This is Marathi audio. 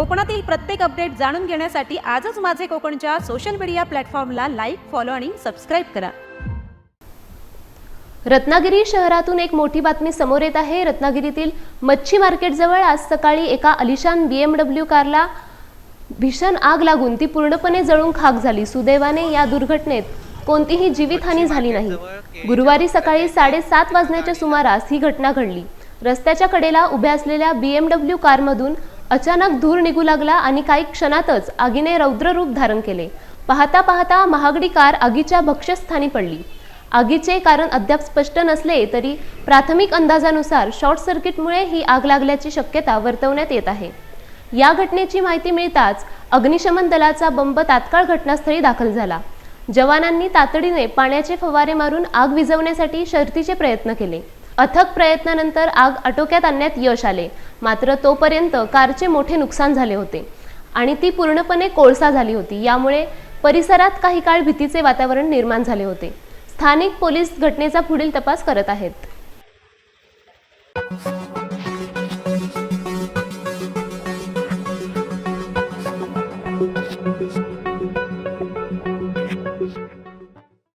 कोकणातील प्रत्येक अपडेट जाणून घेण्यासाठी आजच माझे कोकणच्या सोशल मीडिया प्लॅटफॉर्मला लाईक फॉलो आणि सबस्क्राईब करा. रत्नागिरी शहरातून एक मोठी बातमी समोर येत आहे. रत्नागिरीतील मच्छी मार्केटजवळ आज सकाळी एका अलिशान बी एम डब्ल्यू कारला भीषण आग लागून ती पूर्णपणे जळून खाक झाली. सुदैवाने या दुर्घटनेत कोणतीही जीवितहानी झाली नाही. गुरुवारी सकाळी साडेसात वाजण्याच्या सुमारास ही घटना घडली. रस्त्याच्या कडेला उभ्या असलेल्या बी एम डब्ल्यू कारमधून अचानक धूर निघू लागला आणि काही क्षणातच आगीने रौद्र रूप धारण केले. पाहता पाहता महागडी कार आगीच्या भक्ष्यस्थानी पडली. आगीचे कारण अद्याप स्पष्ट नसले तरी प्राथमिक अंदाजानुसार शॉर्ट सर्किटमुळे ही आग लागल्याची शक्यता वर्तवण्यात येत आहे. या घटनेची माहिती मिळताच अग्निशमन दलाचा बंब तात्काळ घटनास्थळी दाखल झाला. जवानांनी तातडीने पाण्याचे फवारे मारून आग विझवण्यासाठी शर्तीचे प्रयत्न केले. अथक प्रयत्नानंतर आग आटोक्यात आणण्यात यश आले. मात्र तोपर्यंत कारचे मोठे नुकसान झाले होते आणि ती पूर्णपणे कोळसा झाली होती. यामुळे परिसरात काही काळ भीतीचे वातावरण निर्माण झाले होते. स्थानिक पोलीस घटनेचा पुढील तपास करत आहेत.